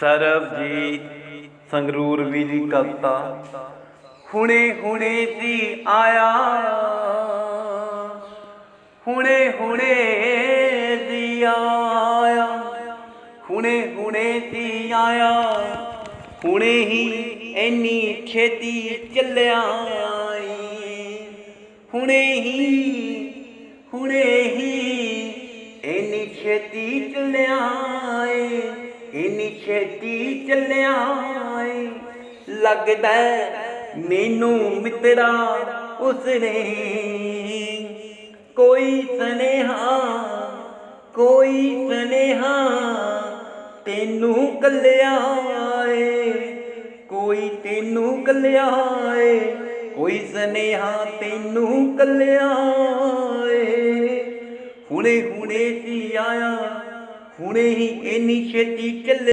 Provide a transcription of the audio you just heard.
ਸਰਬਜੀਤ ਸੰਗਰੂਰ ਵੀ ਦੀ ਕਵਿਤਾ। ਹੁਣੇ ਹੁਣੇ ਸੀ ਆਇਆ। ਹੁਣੇ ਹੁਣੇ ਸੀ ਆਇਆ। ਹੁਣੇ ਹੁਣੇ ਸੀ ਆਇਆ। ਹੁਣੇ ਹੀ ਐਨੀ ਖੇਤੀ ਚੱਲਿਆ ਹੁਣੇ ਹੀ ਹੁਣੇ ਹੀ ਇੰਨੀ ਖੇਤੀ ਚੱਲਿਆ ਇੰਨੀ ਛੇਤੀ ਚੱਲਿਆ ਏ। ਲੱਗਦਾ ਮੈਨੂੰ ਮਿੱਤਰਾ, ਉਸਨੇ ਕੋਈ ਸਨੇਹਾ ਕੋਈ ਸਨੇਹਾ ਤੈਨੂੰ ਕੱਲਿਆ ਏ। ਕੋਈ ਤੈਨੂੰ ਕੱਲਿਆ ਏ, ਕੋਈ ਸਨੇਹਾ ਤੈਨੂੰ ਕੱਲਿਆ ਏ। ਹੁਣੇ ਹੁਣੇ ਸੀ ਆਇਆ ਹੁਣੇ ਹੀ ਇੰਨੀ ਛੇਤੀ ਚੱਲਿਆ